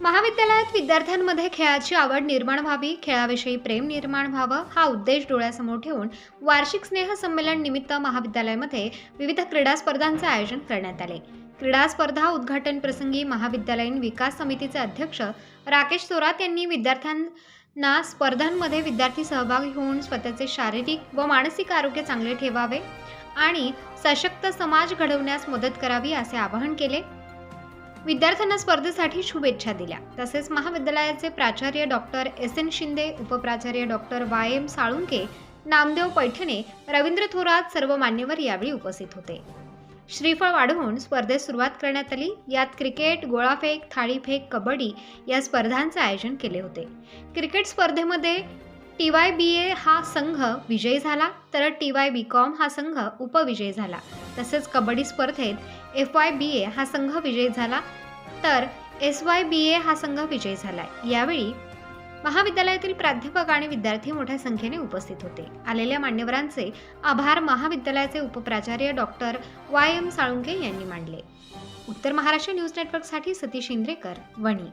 महाविद्यालयात विद्यार्थ्यांमध्ये खेळाची आवड निर्माण व्हावी खेळाविषयी प्रेम निर्माण व्हावं हा उद्देश डोळ्यासमोर ठेवून वार्षिक स्नेह संमेलन निमित्त महाविद्यालयामध्ये विविध क्रीडा स्पर्धांचे आयोजन करण्यात आले. क्रीडा स्पर्धा उद्घाटन प्रसंगी महाविद्यालयीन विकास समितीचे अध्यक्ष राकेश थोरात यांनी विद्यार्थ्यांना स्पर्धांमध्ये विद्यार्थी सहभागी होऊन स्वतःचे शारीरिक व मानसिक आरोग्य चांगले ठेवावे आणि सशक्त समाज घडवण्यास मदत करावी असे आवाहन केले. विद्यार्थ्यांना स्पर्धेसाठी शुभेच्छा दिल्या. तसेच महाविद्यालयाचे प्राचार्य doctor S N Shinde उपप्राचार्य doctor Y M Salunke Namdev Paithane Ravindra Thorat सर्व मान्यवर यावेळी उपस्थित होते. श्रीफळ वाढवून स्पर्धेस सुरुवात करण्यात आली. यात क्रिकेट गोळाफेक थाळीफेक कबड्डी या स्पर्धांचे आयोजन केले होते. क्रिकेट स्पर्धेमध्ये टी वाय बी ए हा संघ विजयी झाला. तर टी वाय बी कॉम हा संघ उपविजयी झाला. तसेच कबड्डी स्पर्धेत एफ वाय बी ए हा संघ विजयी झाला. तर एस वाय बी ए हा संघ विजयी झाला. यावेळी महाविद्यालयातील प्राध्यापक आणि विद्यार्थी मोठ्या संख्येने उपस्थित होते. आलेल्या मान्यवरांचे आभार महाविद्यालयाचे उपप्राचार्य डॉक्टर वाय एम साळुंके यांनी मांडले उत्तर महाराष्ट्र न्यूज नेटवर्कसाठी सतीश इंद्रेकर वणी.